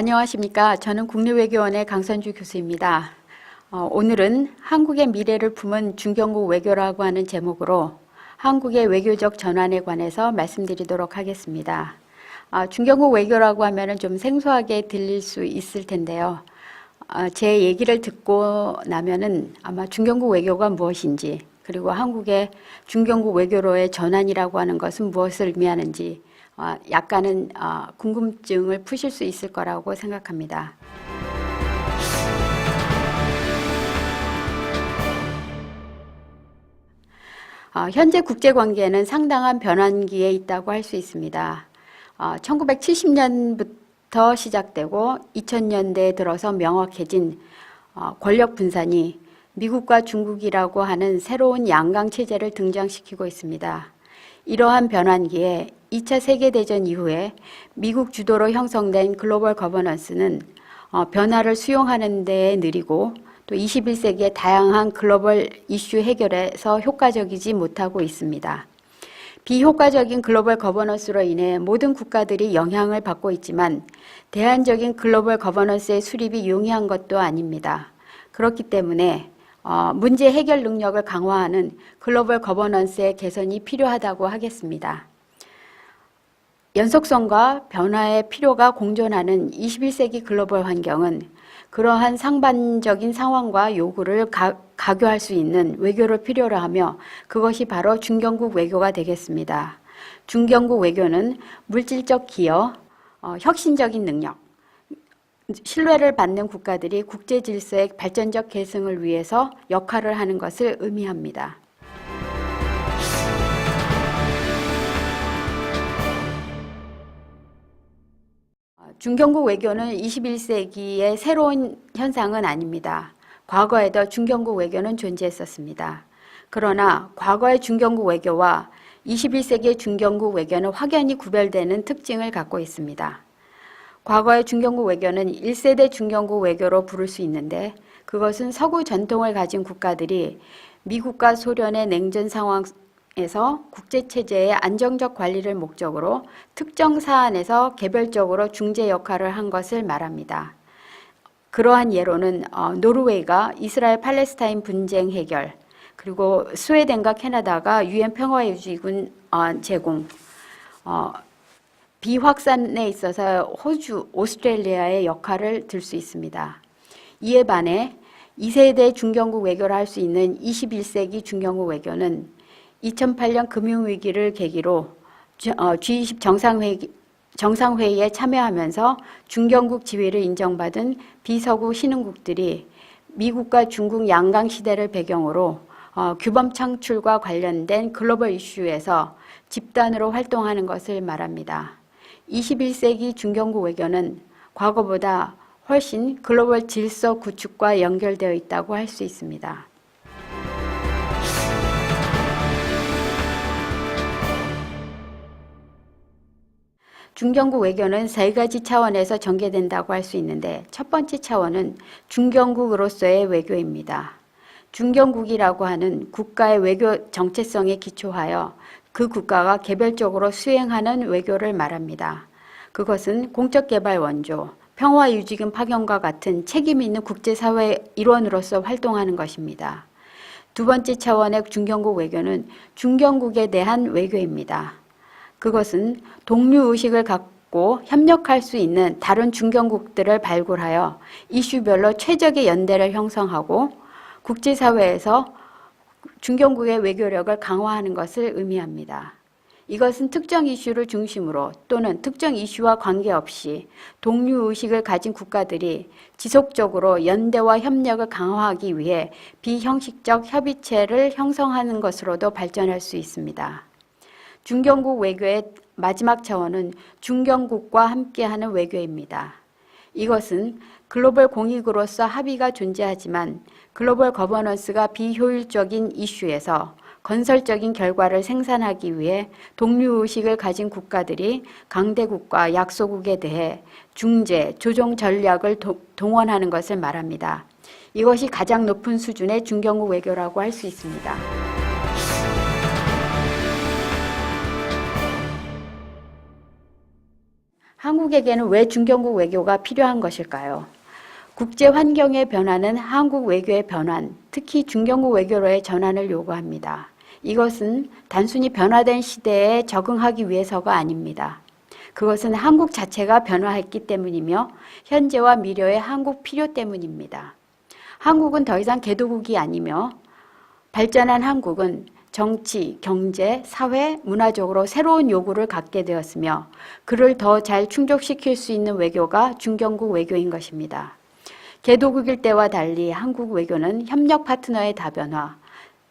안녕하십니까. 저는 국립외교원의 강선주 교수입니다. 어, 오늘은 한국의 미래를 품은 중경국 외교라고 하는 제목으로 한국의 외교적 전환에 관해서 말씀드리도록 하겠습니다. 아, 중경국 외교라고 하면 좀 생소하게 들릴 수 있을 텐데요. 아, 제 얘기를 듣고 나면은 아마 중경국 외교가 무엇인지 그리고 한국의 중경국 외교로의 전환이라고 하는 것은 무엇을 의미하는지 어, 약간은 어, 궁금증을 푸실 수 있을 거라고 생각합니다. 어, 현재 국제 관계는 상당한 변환기에 있다고 할 수 있습니다. 1970년부터 시작되고 2000년대에 들어서 명확해진 어, 권력 분산이 미국과 중국이라고 하는 새로운 양강 체제를 등장시키고 있습니다. 이러한 변환기에 2차 세계대전 이후에 미국 주도로 형성된 글로벌 거버넌스는 어, 변화를 수용하는 데 느리고 또 21세기의 다양한 글로벌 이슈 해결에서 효과적이지 못하고 있습니다. 비효과적인 글로벌 거버넌스로 인해 모든 국가들이 영향을 받고 있지만 대안적인 글로벌 거버넌스의 수립이 용이한 것도 아닙니다. 그렇기 때문에 어, 문제 해결 능력을 강화하는 글로벌 거버넌스의 개선이 필요하다고 하겠습니다. 연속성과 변화의 필요가 공존하는 21세기 글로벌 환경은 그러한 상반적인 상황과 요구를 가, 가교할 수 있는 외교를 필요로 하며 그것이 바로 중경국 외교가 되겠습니다. 중경국 외교는 물질적 기여, 어, 혁신적인 능력, 신뢰를 받는 국가들이 국제 질서의 발전적 계승을 위해서 역할을 하는 것을 의미합니다. 중경국 외교는 21세기의 새로운 현상은 아닙니다. 과거에도 중경국 외교는 존재했었습니다. 그러나 과거의 중경국 외교와 21세기의 중경국 외교는 확연히 구별되는 특징을 갖고 있습니다. 과거의 중경국 외교는 1세대 중경국 외교로 부를 수 있는데 그것은 서구 전통을 가진 국가들이 미국과 소련의 냉전 상황 에서 국제체제의 안정적 관리를 목적으로 특정 사안에서 개별적으로 중재 역할을 한 것을 말합니다. 그러한 예로는 어, 노르웨이가 이스라엘 팔레스타인 분쟁 해결, 그리고 스웨덴과 캐나다가 유엔 평화유지군 어, 제공, 어, 비확산에 있어서 호주, 오스트레일리아의 역할을 들 수 있습니다. 이에 반해 2세대 중경국 외교를 할 수 있는 21세기 중경국 외교는 2008년 금융위기를 계기로 G20 어, 정상회의, 정상회의에 참여하면서 중경국 지위를 인정받은 비서구 신흥국들이 미국과 중국 양강 시대를 배경으로 어, 규범 창출과 관련된 글로벌 이슈에서 집단으로 활동하는 것을 말합니다. 21세기 중경국 외교는 과거보다 훨씬 글로벌 질서 구축과 연결되어 있다고 할 수 있습니다. 중경국 외교는 세 가지 차원에서 전개된다고 할 수 있는데 첫 번째 차원은 중경국으로서의 외교입니다. 중경국이라고 하는 국가의 외교 정체성에 기초하여 그 국가가 개별적으로 수행하는 외교를 말합니다. 그것은 공적 개발 원조, 평화 유지금 파견과 같은 책임 있는 국제사회 일원으로서 활동하는 것입니다. 두 번째 차원의 중경국 외교는 중경국에 대한 외교입니다. 그것은 동료 의식을 갖고 협력할 수 있는 다른 중견국들을 발굴하여 이슈별로 최적의 연대를 형성하고 국제사회에서 중견국의 외교력을 강화하는 것을 의미합니다. 이것은 특정 이슈를 중심으로 또는 특정 이슈와 관계없이 동료 의식을 가진 국가들이 지속적으로 연대와 협력을 강화하기 위해 비형식적 협의체를 형성하는 것으로도 발전할 수 있습니다. 중경국 외교의 마지막 차원은 중경국과 함께하는 외교입니다. 이것은 글로벌 공익으로서 합의가 존재하지만 글로벌 거버넌스가 비효율적인 이슈에서 건설적인 결과를 생산하기 위해 동료의식을 가진 국가들이 강대국과 약소국에 대해 중재, 조정 전략을 도, 동원하는 것을 말합니다. 이것이 가장 높은 수준의 중경국 외교라고 할 수 있습니다. 한국에게는 왜 중견국 외교가 필요한 것일까요? 국제 환경의 변화는 한국 외교의 변환, 특히 중견국 외교로의 전환을 요구합니다. 이것은 단순히 변화된 시대에 적응하기 위해서가 아닙니다. 그것은 한국 자체가 변화했기 때문이며 현재와 미래의 한국 필요 때문입니다. 한국은 더 이상 개도국이 아니며 발전한 한국은 정치, 경제, 사회, 문화적으로 새로운 요구를 갖게 되었으며 그를 더 잘 충족시킬 수 있는 외교가 중견국 외교인 것입니다. 개도국일 때와 달리 한국 외교는 협력 파트너의 다변화,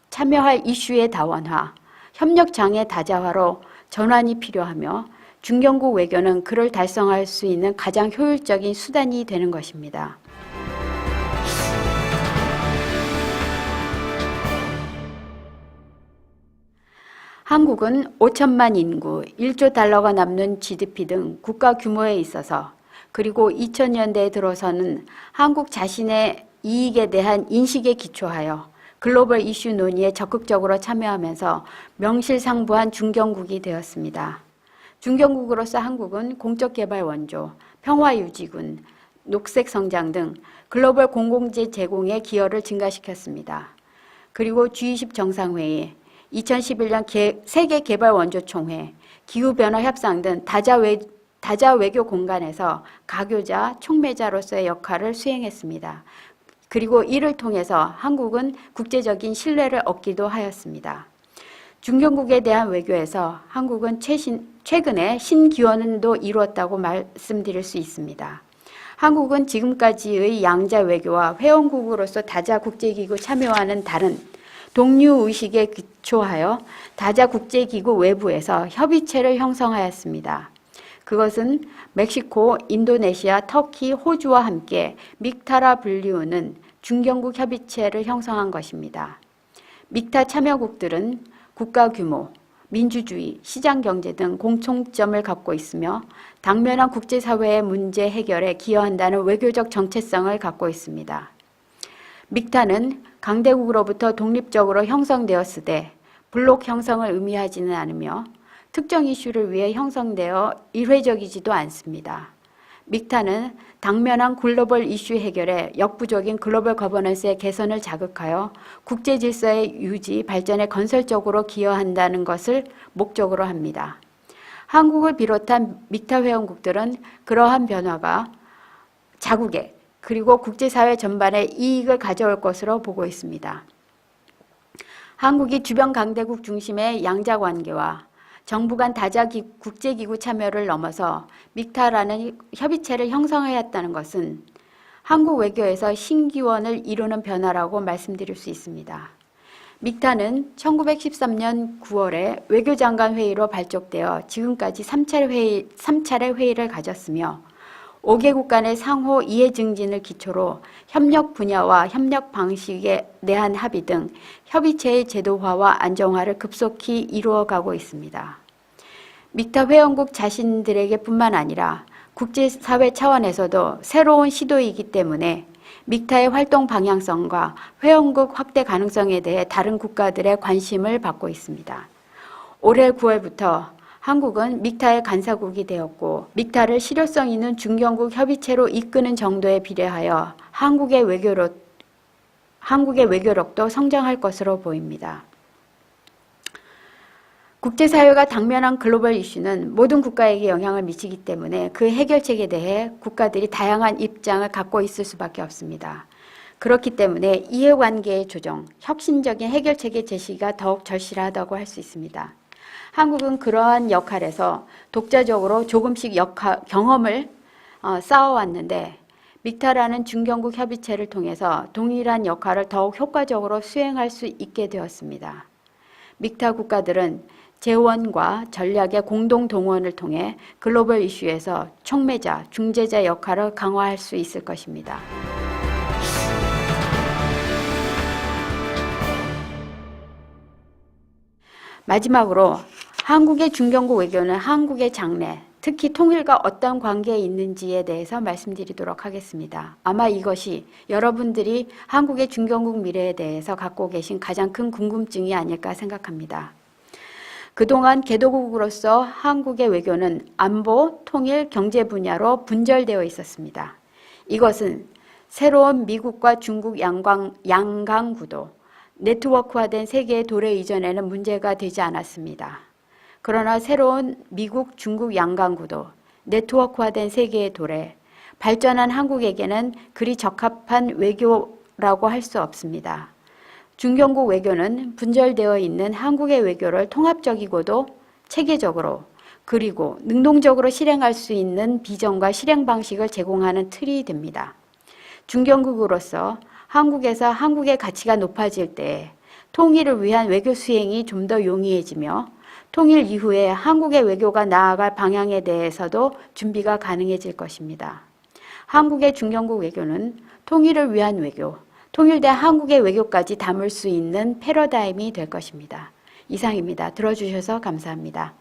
참여할 이슈의 다원화, 협력 장의 다자화로 전환이 필요하며 중견국 외교는 그를 달성할 수 있는 가장 효율적인 수단이 되는 것입니다. 한국은 5천만 인구, 1조 달러가 남는 GDP 등 국가 규모에 있어서 그리고 2000년대에 들어서는 한국 자신의 이익에 대한 인식에 기초하여 글로벌 이슈 논의에 적극적으로 참여하면서 명실상부한 중견국이 되었습니다. 중견국으로서 한국은 공적개발 원조, 평화유지군, 녹색성장 등 글로벌 공공재 제공의 기여를 증가시켰습니다. 그리고 G20 정상회의, 2011년 개, 세계개발원조총회, 기후변화 협상 등 다자, 외, 다자 외교 공간에서 가교자, 촉매자로서의 역할을 수행했습니다. 그리고 이를 통해서 한국은 국제적인 신뢰를 얻기도 하였습니다. 중견국에 대한 외교에서 한국은 최신, 최근에 신기원도 이루었다고 말씀드릴 수 있습니다. 한국은 지금까지의 양자 외교와 회원국으로서 다자 국제기구 참여와는 다른 동류 의식에 기초하여 다자 국제기구 외부에서 협의체를 형성하였습니다. 그것은 멕시코, 인도네시아, 터키, 호주와 함께 믹타라 불리우는 중견국 협의체를 형성한 것입니다. 믹타 참여국들은 국가 규모, 민주주의, 시장 경제 등 공통점을 갖고 있으며 당면한 국제사회의 문제 해결에 기여한다는 외교적 정체성을 갖고 있습니다. 믹타는 강대국으로부터 독립적으로 형성되었으되 블록 형성을 의미하지는 않으며 특정 이슈를 위해 형성되어 일회적이지도 않습니다. 믹타는 당면한 글로벌 이슈 해결에 역부족인 글로벌 거버넌스의 개선을 자극하여 국제 질서의 유지, 발전에 건설적으로 기여한다는 것을 목적으로 합니다. 한국을 비롯한 믹타 회원국들은 그러한 변화가 자국의 그리고 국제사회 전반에 이익을 가져올 것으로 보고 있습니다. 한국이 주변 강대국 중심의 양자 관계와 정부 간 다자 국제기구 참여를 넘어서 믹타라는 협의체를 형성하였다는 것은 한국 외교에서 신기원을 이루는 변화라고 말씀드릴 수 있습니다. 믹타는 1913년 9월에 외교장관 회의로 발족되어 지금까지 3차례, 회의, 3차례 회의를 가졌으며 5개국 간의 상호 이해 증진을 기초로 협력 분야와 협력 방식에 대한 합의 등 협의체의 제도화와 안정화를 급속히 이루어가고 있습니다. 믹타 회원국 자신들에게 뿐만 아니라 국제사회 차원에서도 새로운 시도이기 때문에 믹타의 활동 방향성과 회원국 확대 가능성에 대해 다른 국가들의 관심을 받고 있습니다. 올해 9월부터 한국은 믹타의 간사국이 되었고 믹타를 실효성 있는 중견국 협의체로 이끄는 정도에 비례하여 한국의 외교력 한국의 외교력도 성장할 것으로 보입니다. 국제사회가 당면한 글로벌 이슈는 모든 국가에게 영향을 미치기 때문에 그 해결책에 대해 국가들이 다양한 입장을 갖고 있을 수밖에 없습니다. 그렇기 때문에 이해관계의 조정, 혁신적인 해결책의 제시가 더욱 절실하다고 할 수 있습니다. 한국은 그러한 역할에서 독자적으로 조금씩 역할, 경험을 어, 쌓아왔는데 믹타라는 중견국 협의체를 통해서 동일한 역할을 더욱 효과적으로 수행할 수 있게 되었습니다. 믹타 국가들은 재원과 전략의 공동 동원을 통해 글로벌 이슈에서 촉매자, 중재자 역할을 강화할 수 있을 것입니다. 마지막으로 한국의 중견국 외교는 한국의 장래, 특히 통일과 어떤 관계에 있는지에 대해서 말씀드리도록 하겠습니다. 아마 이것이 여러분들이 한국의 중견국 미래에 대해서 갖고 계신 가장 큰 궁금증이 아닐까 생각합니다. 그동안 개도국으로서 한국의 외교는 안보, 통일, 경제 분야로 분절되어 있었습니다. 이것은 새로운 미국과 중국 양강, 양강 구도, 네트워크화된 세계의 도래 이전에는 문제가 되지 않았습니다. 그러나 새로운 미국, 중국 양강 구도, 네트워크화된 세계의 도래, 발전한 한국에게는 그리 적합한 외교라고 할 수 없습니다. 중경국 외교는 분절되어 있는 한국의 외교를 통합적이고도 체계적으로 그리고 능동적으로 실행할 수 있는 비전과 실행 방식을 제공하는 틀이 됩니다. 중경국으로서 한국에서 한국의 가치가 높아질 때 통일을 위한 외교 수행이 좀 더 용이해지며 통일 이후에 한국의 외교가 나아갈 방향에 대해서도 준비가 가능해질 것입니다. 한국의 중경국 외교는 통일을 위한 외교, 통일된 한국의 외교까지 담을 수 있는 패러다임이 될 것입니다. 이상입니다. 들어주셔서 감사합니다.